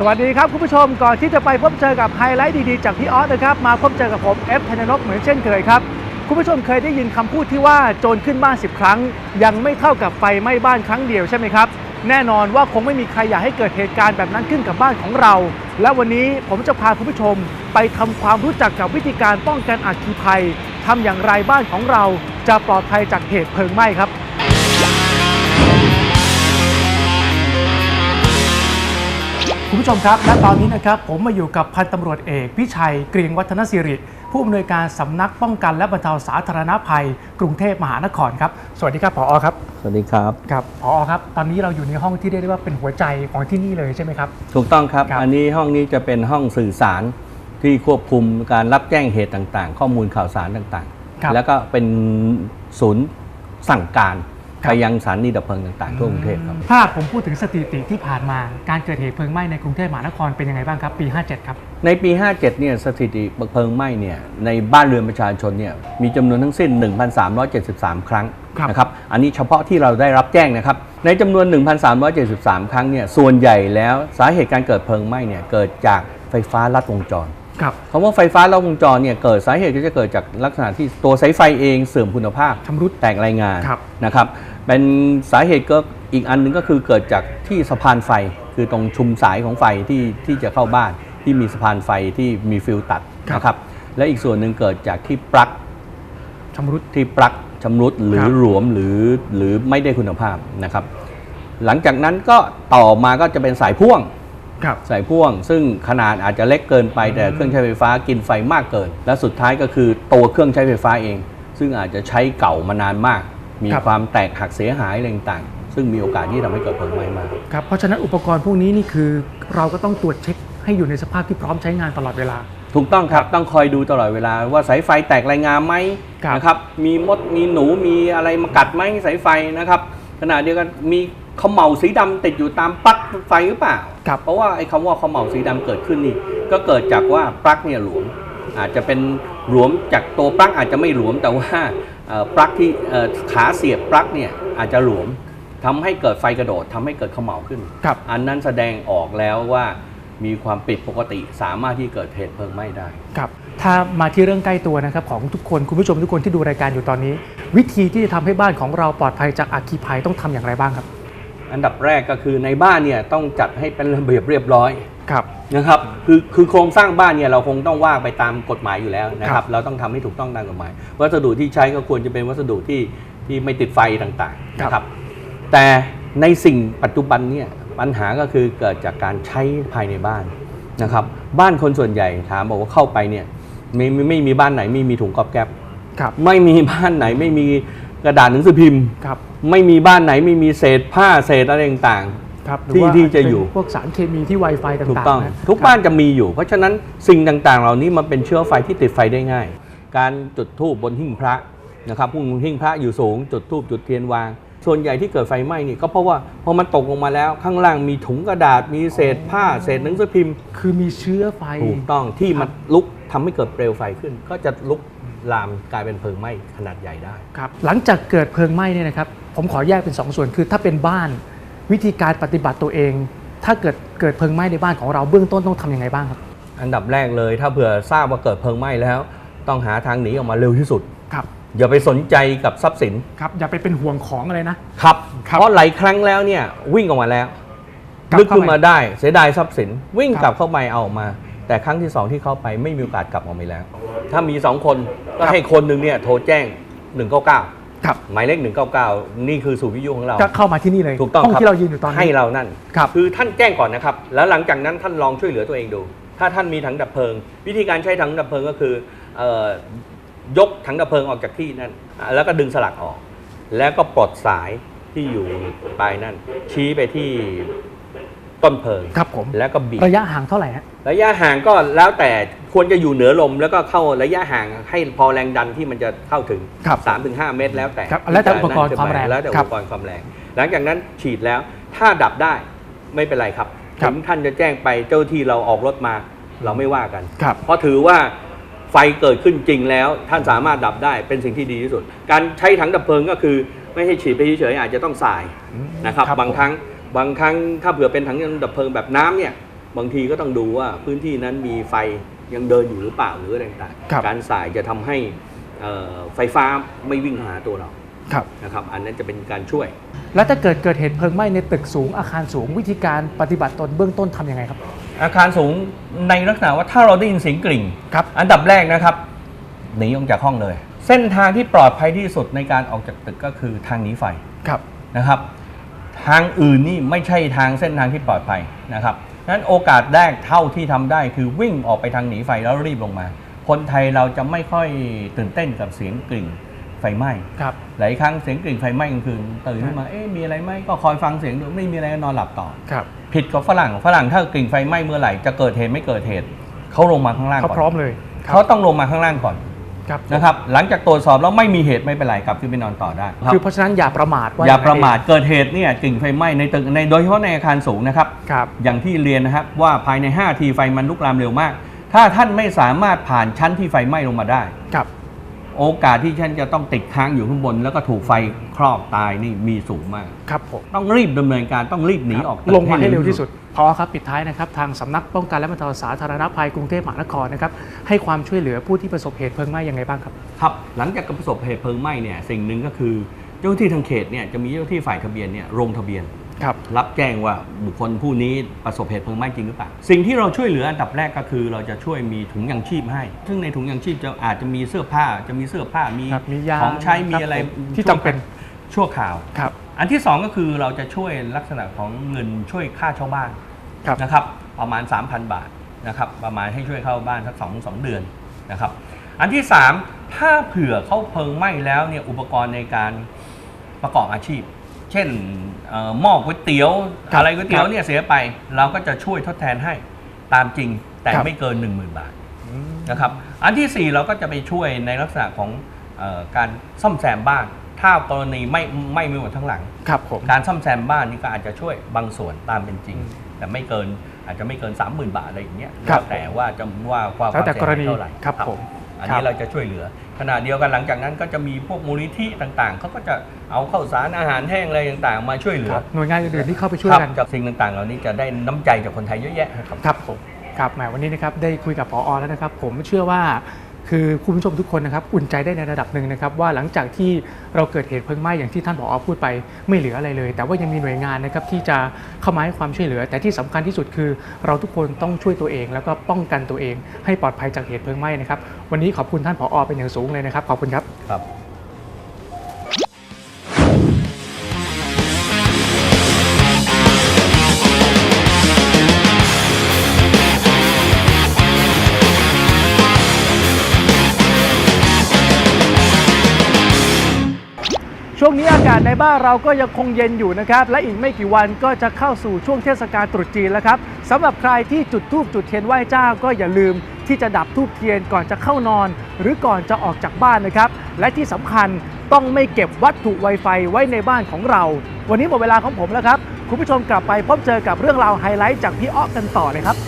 สวัสดีครับคุณผู้ชมก่อนที่จะไปพบเจอกับไฮไลท์ดีๆ จากพี่ออสนะครับ มาพบเจอกับผมเอฟธนนกเหมือนเช่นเคยครับ คุณผู้ชมเคยได้ยินคำพูดที่ว่าโจรขึ้นบ้าน 10 ครั้ง ยังไม่เท่ากับไฟไหม้บ้านครั้งเดียวใช่ไหมครับ แน่นอนว่าคงไม่มีใครอยากให้เกิดเหตุการณ์แบบนั้นขึ้นกับบ้านของเรา และวันนี้ผมจะพาคุณผู้ชม ไปทำความรู้จักกับวิธีการป้องกันอัคคีภัยทำอย่างไรบ้านของเราจะปลอดภัยจากเหตุเพลิงไหม้ครับ คุณผู้ชมครับ และตอนนี้นะครับผมมาอยู่กับพันตำรวจเอกพิชัยเกรียงวัฒนศิริ ผู้อำนวยการสำนักป้องกันและบรรเทาสาธารณภัย กรุงเทพมหานครครับ สวัสดีครับผอครับ สวัสดีครับ ครับผอครับ ตอนนี้เราอยู่ในห้องที่เรียกได้ว่าเป็นหัวใจของที่นี่เลยใช่ไหมครับ ถูกต้องครับ ครับ อันนี้ห้องนี้จะเป็นห้องสื่อสารที่ควบคุมการรับแจ้งเหตุต่างๆ ข้อมูลข่าวสารต่างครับ ๆ แล้วก็เป็นศูนย์สั่งการครับ ไปยังสถานีดับเพลิงต่างๆทั่วกรุงเทพครับถ้าผมพูดถึงสถิติที่ผ่านมาการเกิดเหตุเพลิงไหม้ในกรุงเทพมหานครเป็นยังไงบ้างครับ ปี 57 ครับ ในปี 57 เนี่ยสถิติเพลิงไหม้เนี่ยในบ้านเรือนประชาชนเนี่ยมีจำนวนทั้งสิ้น 1,373 ครั้งครับนะครับอันนี้เฉพาะที่เราได้รับแจ้งนะครับ ในจำนวน 1,373 ครั้งเนี่ยส่วนใหญ่แล้วสาเหตุการเกิดเพลิงไหม้เนี่ยเกิดจากไฟฟ้าลัดวงจร ครับคำว่าไฟฟ้าลัดวงจรเนี่ยเกิดสาเหตุก็จะเกิดจากลักษณะที่ตัวสายไฟเองเสื่อมคุณภาพชำรุดแตกรายงานครับนะครับเป็นสาเหตุก็อีกอันหนึงก็คือเกิดจากที่สะพานไฟ คือตรงชุมสายของไฟที่ที่จะเข้าบ้าน ที่มีสะพานไฟที่มีฟิลตัดครับนะครับและอีกส่วนหนึ่งเกิดจากที่ปลั๊กชำรุดที่ปลั๊กชำรุดหรืคอรับหลวมหรือหรือไม่ได้คุณภาพนะครับ หลังจากนั้นก็ต่อมาก็จะเป็นสายพ่วง ครับสายพ่วง ซึ่งขนาดอาจจะเล็กเกินไปแต่เครื่องใช้ไฟฟ้ากินไฟมากเกิน และสุดท้ายก็คือตัวเครื่องใช้ไฟฟ้าเอง ซึ่งอาจจะใช้เก่ามานานมาก มีครับความแตกหักเสียหายอะไรต่างๆซึ่งมีโอกาสที่ทำให้เกิดเพลิงไหม้มากครับเพราะฉะนั้นอุปกรณ์พวกนี้นี่คือเราก็ต้องตรวจเช็คให้อยู่ในสภาพที่พร้อมใช้งานตลอดเวลา ถูกต้องครับต้องคอยดูตลอดเวลาว่าสายไฟแตกรายงานไหมครับนะครับมีมดมีหนูมีอะไรมากัดไหมสายไฟนะครับขณะเดียวกันมีเขมเหลาสีดำติดอยู่ตามปลั๊กไฟหรือเปล่าครับเพราะว่าไอ้คำว่าเขมเหลาสีดำเกิดขึ้นนี่ ก็เกิดจากว่าปลั๊กเนี่ยหลวม อาจจะเป็นหลวมจากตัวปลั๊กอาจจะไม่หลวมแต่ว่าเอ่อปลั๊กที่เอ่อขาเสียบปลั๊กเนี่ยอาจจะหลวมทำให้เกิดไฟกระโดดทำให้เกิดเขมเหลาขึ้นครับอันนั้นแสดงออกแล้วว่ามีความผิดปกติสามารถที่เกิดเหตุเพลิงไหม้ได้ครับถ้ามาที่เรื่องใกล้ตัวนะครับของทุกคนคุณผู้ชมทุกคนที่ดูรายการอยู่ตอนนี้ วิธีที่จะทำให้บ้านของเราปลอดภัยจากอัคคีภัยต้องทำอย่างไรบ้างครับ อันดับแรกก็คือในบ้านเนี่ยต้องจัดให้เป็นระเบียบเรียบร้อยครับนะครับคือคือโครงสร้างบ้านเนี่ยเราคงต้องว่าไปตามกฎหมายอยู่แล้วนะคครัรับบเราต้องทำให้ถูกต้องตามกฎหมาย วัสดุที่ใช้ก็ควรจะเป็นวัสดุที่ที่ไม่ติดไฟต่างๆนะครับ แต่ในสิ่งปัจจุบันเนี่ยปัญหาก็คือเกิดจากการใช้ภายในบ้านนะครับ บ้านคนส่วนใหญ่ถามบอกว่าเข้าไปเนี่ยไม่ไม่ไม่มีบ้านไหนไม่มีถุงก๊อบแก๊บครับไม่มีบ้านไหนไม่มีกระดาษหนังสือพิมพ์ครับ ไม่มีบ้านไหนไม่มีเศษผ้าเศษอะไรต่างครับหรือที่ว่าที่จะอยู่ เป็นพวกสารเคมีที่ Wi-Fi ต่างๆๆถูกต้อง นะทุกบ้านจะมีอยู่ เพราะฉะนั้นสิ่งต่างๆ เหล่านี้มันเป็นเชื้อไฟที่ติดไฟได้ง่าย การจุดธูปบนหิ้งพระนะครับพุ่งหิ้งพระอยู่สูง จุดธูปจุดเทียนวาง ส่วนใหญ่ที่เกิดไฟไหม้นี่ก็เพราะว่าพอมันตกลงมาแล้วข้างล่างมีถุงกระดาษมีเศษผ้าเศษหนังสือพิมพ์ คือมีเชื้อไฟ ถูกต้องที่มันลุกทำให้เกิดเปลวไฟขึ้น ก็จะลุกลามกลายเป็นเพลิงไหม้ขนาดใหญ่ได้ ครับหลังจากเกิดเพลิงไหม้เนี่ยนะครับ ผมขอแยกเป็น2ส่วนคือถ้าเป็นบ้านวิธีการปฏิบัติตัวเอง ถ้าเกิดเกิดเพลิงไหม้ในบ้านของเราเบื้องต้นต้องทำยังไงบ้างครับ อันดับแรกเลย ถ้าเผื่อทราบว่าเกิดเพลิงไหม้แล้ว ต้องหาทางหนีออกมาเร็วที่สุดครับอย่าไปสนใจกับทรัพย์สินครับอย่าไปเป็นห่วงของอะไรนะครับครับเพราะหลายครั้งแล้วเนี่ยวิ่งออกมาแล้วกลับลึกขึ้นเข้าไปมาได้เสียดายทรัพย์สินวิ่งครับกลับเข้าไปเอาออกมา แต่ครั้งที่สองที่เข้าไปไม่มีโอกาสกลับออกมาแล้ว ถ้ามีสองคนก็ให้คนหนึ่งเนี่ยโทรแจ้ง199 ครับหมายเลข 199 นี่คือศูนย์วิทยุของเรา ก็เข้ามาที่นี่เลยถูกต้องห้องครับที่เรายืนอยู่ตอนนี้ให้เรานั่นครับคือท่านแจ้งก่อนนะครับ แล้วหลังจากนั้นท่านลองช่วยเหลือตัวเองดู ถ้าท่านมีถังดับเพลิง วิธีการใช้ถังดับเพลิงก็คือเอ่อยกถังดับเพลิงออกจากที่นั่นอะแล้วก็ดึงสลักออก แล้วก็ปลดสายที่อยู่ปลายนั่น ชี้ไปที่ ต้นเพลิงครับผมแล้วก็บีบระยะห่างเท่าไหร่ฮะระยะห่างก็แล้วแต่ควรจะอยู่เหนือลมแล้วก็เข้าระยะห่างให้พอแรงดันที่มันจะเข้าถึงครับ3-5เมตรแล้วแต่ครับแล้วแต่อุปกรณ์ความแรงแล้วแต่ครัอุบปกรณ์ความแรง หลังจากนั้นฉีดแล้วถ้าดับได้ไม่เป็นไรครับครับถึงท่านจะแจ้งไปเจ้าที่เราออกรถมาเราไม่ว่ากันครับเพราะถือว่าไฟเกิดขึ้นจริงแล้ว ท่านสามารถดับได้เป็นสิ่งที่ดีที่สุด การใช้ถังดับเพลิงก็คือ ไม่ให้ฉีดไปเฉยๆอาจจะต้องสายนะครับครับบางครั้ง บางครั้งถ้าเผื่อเป็นถังดับเพลิงแบบน้ำเนี่ยบางทีก็ต้องดูว่าพื้นที่นั้นมีไฟยังเดินอยู่หรือเปล่าหรืออะไรต่างครับ ๆการสายจะทำให้เอ่อไฟฟ้าไม่วิ่งหาตัวเราครับ นะครับ อันนั้นจะเป็นการช่วย แล้วถ้าเกิดเกิดเหตุเพลิงไหม้ในตึกสูงอาคารสูงวิธีการปฏิบัติตนเบื้องต้นทำยังไงครับ อาคารสูงในลักษณะว่าถ้าเราได้ยินเสียงกริ่ง ครับ อันดับแรกนะครับหนีออกจากห้องเลย เส้นทางที่ปลอดภัยที่สุดในการออกจากตึกก็คือทางหนีไฟครับ นะครับ ทางอื่นนี่ไม่ใช่ทางเส้นทางที่ปลอดภัยนะครับนั้นโอกาสแรกเท่าที่ทำได้คือวิ่งออกไปทางหนีไฟแล้วรีบลงมา คนไทยเราจะไม่ค่อยตื่นเต้นกับเสียงกริ่งไฟไหม้ครับหลายครั้งเสียงกริ่งไฟไหม้กลางคืนตื่นขึ้นมาเอ๊ะมีอะไรไหมก็คอยฟังเสียงดูไม่มีอะไรก็นอนหลับต่อครับผิดกับฝรั่งฝรั่งถ้ากริ่งไฟไหม้เมื่อไหร่จะเกิดเหตุไม่เกิดเหตุเขาลงมาข้างล่างเขาก่อนพร้อมเลยครัเขาต้องลงมาข้างล่างก่อน ครับ นะครับ หลังจากตรวจสอบแล้วไม่มีเหตุไม่เป็นไรกลับขึ้นไปนอนต่อได้ครับ คือเพราะฉะนั้นอย่าประมาทว่อย่าประมาทเกิดเหตุเนี่ยกริ่งไฟไหม้ในตึกในโดยเฉพาะในอาคารสูงนะครับ ครับ อย่างที่เรียนนะครับว่าภายใน 5 ทีไฟมันลุกลามเร็วมาก ถ้าท่านไม่สามารถผ่านชั้นที่ไฟไหม้ลงมาได้ ครับ โอกาสที่ท่านจะต้องติดค้างอยู่ข้างบน แล้วก็ถูกไฟครอบตายนี่มีสูงมาก ครับผม ต้องรีบดำเนินการต้องรีบหนีออกตึกลงมาให้เร็วที่สุด พอครับปิดท้ายนะครับ ทางสำนักป้องกันและบรรเทาสาธารณภัยกรุงเทพมหานครนะครับให้ความช่วยเหลือผู้ที่ประสบเหตุเพลิงไหม้ยังไงบ้างครับ ครับ หลังจากประสบเหตุเพลิงไหม้เนี่ยสิ่งหนึ่งก็คือ เจ้าหน้าที่ทางเขตเนี่ยจะมีเจ้าหน้าที่ฝ่ายทะเบียนเนี่ยลงทะเบียน ครับรับแจ้งว่าบุคคลผู้นี้ประสบเหตุเพลิงไหม้จริงหรือเปล่าสิ่งที่เราช่วยเหลืออันดับแรกก็คือ เราจะช่วยมีถุงยังชีพให้ ซึ่งในถุงยังชีพจะอาจจะมีเสื้อผ้าจะมีเสื้อผ้ามีครับมียาของใช้มีครับอะไรผมที่จำเป็น ชั่วคราว ครับ อันที่สองก็คือเราจะช่วยลักษณะของเงินช่วยค่าเช่าบ้านครับ นะครับประมาณ 3,000 บาทนะครับประมาณให้ช่วยเข้าบ้านสักสองสองเดือนนะครับอันที่ 3 ถ้าเผื่อเขาเพลิงไหม้แล้วเนี่ยอุปกรณ์ในการประกอบอาชีพเช่นเอ่อหม้อก๋วยเตี๋ยวครับอะไรก๋วยเตี๋ยควรับเนี่ยเสียไป เราก็จะช่วยทดแทนให้ตามจริงแต่ครับไม่เกิน 10,000 บาทอืมนะครับอันทีสี่ 4 เราก็จะไปช่วยในลักษณะของเออการซ่อมแซมบ้าน ถ้ากรณีไม่ไม่ไม่หมดทั้งหลังครับผมการซ่อมแซมบ้านนี่ก็อาจจะช่วยบางส่วนตามเป็นจริงอืมแต่ไม่เกินอาจจะไม่เกิน 30,000 บาทอะไรอย่างเงี้ยครับแล้วแต่ว่าจะว่าความแล้วแต่ความเสียหายกรณีเท่าไหร่ครับผม อันครันี้บเราจะช่วยเหลือขณะเดียวกันหลังจากนั้นก็จะมีพวกมูลนิธิต่างๆเขาก็จะเอาข้าวสารอาหารแห้งอะไรต่างๆ มาช่วยเหลืคอรับหน่วยงานอื่นๆที่เข้าไปช่วยครับกันจากสิ่งต่างๆ เหล่านี้จะได้น้ำใจจากคนไทยเยอะแยะครับครับผมครับแหมวันนี้นะครับได้คุยกับพอแล้วนะครับ ผมเชื่อว่า คือคุณผู้ชมทุกคนนะครับอุ่นใจได้ในระดับหนึ่งนะครับว่าหลังจากที่เราเกิดเหตุเพลิงไหม้อย่างที่ท่านผอพูดไปไม่เหลืออะไรเลย แต่ว่ายังมีหน่วยงานนะครับที่จะเข้ามาให้ความช่วยเหลือ แต่ที่สำคัญที่สุดคือ เราทุกคนต้องช่วยตัวเอง แล้วก็ป้องกันตัวเอง ให้ปลอดภัยจากเหตุเพลิงไหม้นะครับวันนี้ขอบคุณท่านผอเป็นอย่างสูงเลยนะครับขอบคุณครับครับ ช่วงนี้อากาศในบ้านเราก็ยังคงเย็นอยู่นะครับ และอีกไม่กี่วันก็จะเข้าสู่ช่วงเทศกาลตรุษจีนแล้วครับสำหรับใครที่จุดธูปจุดเทียนไหว้เจ้าก็อย่าลืมที่จะดับธูปเทียนก่อนจะเข้านอน หรือก่อนจะออกจากบ้านนะครับ และที่สำคัญต้องไม่เก็บวัตถุ Wi-Fi ไว้ในบ้านของเรา วันนี้หมดเวลาของผมแล้วครับ คุณผู้ชมกลับไปพบเจอกับเรื่องราวไฮไลท์จากพี่อ้อกันต่อเลยครับ